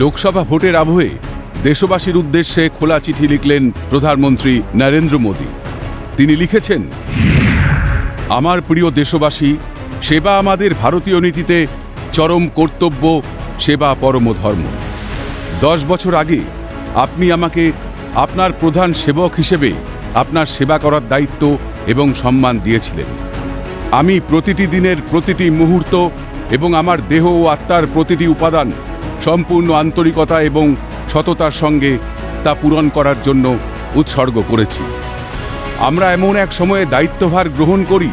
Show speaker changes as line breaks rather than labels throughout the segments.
লোকসভা ভোটের আবহে দেশবাসীর উদ্দেশ্যে খোলা চিঠি লিখলেন প্রধানমন্ত্রী নরেন্দ্র মোদী। তিনি লিখেছেন, আমার প্রিয় দেশবাসী, সেবা আমাদের ভারতীয় নীতিতে চরম কর্তব্য, সেবা পরম ধর্ম। দশ বছর আগে আপনি আমাকে আপনার প্রধান সেবক হিসেবে আপনার সেবা করার দায়িত্ব এবং সম্মান দিয়েছিলেন। আমি প্রতিটি দিনের প্রতিটি মুহূর্ত এবং আমার দেহ ও আত্মার প্রতিটি উপাদান সম্পূর্ণ আন্তরিকতা এবং সততার সঙ্গে তা পূরণ করার জন্য উৎসর্গ করেছি। আমরা এমন এক সময়ে দায়িত্বভার গ্রহণ করি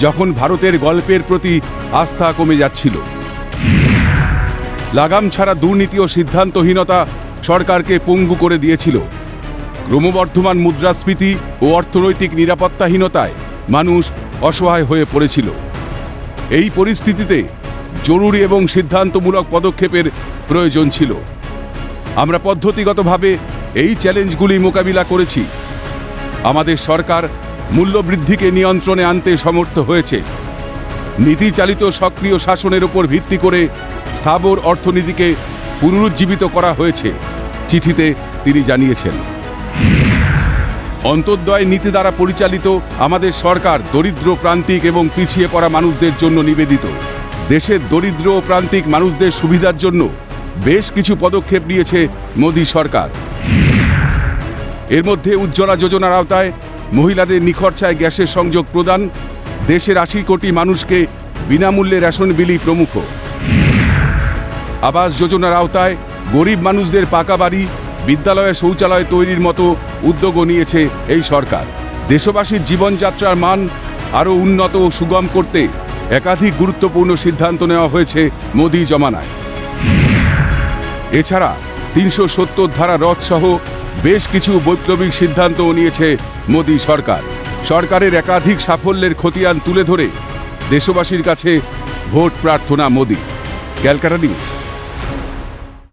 যখন ভারতের গল্পের প্রতি আস্থা কমে যাচ্ছিল। লাগাম ছাড়া দুর্নীতি ও সিদ্ধান্তহীনতা সরকারকে পঙ্গু করে দিয়েছিল। ক্রমবর্ধমান মুদ্রাস্ফীতি ও অর্থনৈতিক নিরাপত্তাহীনতায় মানুষ অসহায় হয়ে পড়েছিল। এই পরিস্থিতিতে জরুরি এবং সিদ্ধান্তমূলক পদক্ষেপের প্রয়োজন ছিল। আমরা পদ্ধতিগতভাবে এই চ্যালেঞ্জগুলি মোকাবিলা করেছি। আমাদের সরকার মূল্যবৃদ্ধিকে নিয়ন্ত্রণে আনতে সমর্থ হয়েছে। নীতি চালিত সক্রিয় শাসনের উপর ভিত্তি করে স্থাবর অর্থনীতিকে পুনরুজ্জীবিত করা হয়েছে, চিঠিতে তিনি জানিয়েছেন। অন্তর্দয় নীতি দ্বারা পরিচালিত আমাদের সরকার দরিদ্র প্রান্তিক এবং পিছিয়ে পড়া মানুষদের জন্য নিবেদিত। দেশের দরিদ্র ও প্রান্তিক মানুষদের সুবিধার জন্য বেশ কিছু পদক্ষেপ নিয়েছে মোদী সরকার। এর মধ্যে উজ্জ্বলা যোজনার আওতায় মহিলাদের নিখরচায় গ্যাসের সংযোগ প্রদান, দেশের আশি কোটি মানুষকে বিনামূল্যে রেশন বিলি প্রমুখ। আবাস যোজনার আওতায় গরিব মানুষদের পাকা বাড়ি, বিদ্যালয়ে, শৌচালয় তৈরির মতো উদ্যোগও নিয়েছে এই সরকার। দেশবাসীর জীবনযাত্রার মান আরও উন্নত ও সুগম করতে একাধিক গুরুত্বপূর্ণ সিদ্ধান্ত নেওয়া হয়েছে মোদী জমানায়। এছাড়া তিনশো সত্তর ধারা রদ সহ বেশ কিছু বৈপ্লবিক সিদ্ধান্তও নিয়েছে মোদী সরকার। সরকারের একাধিক সাফল্যের খতিয়ান তুলে ধরে দেশবাসীর কাছে ভোট প্রার্থনা মোদী। ক্যালকাটা নিউজ।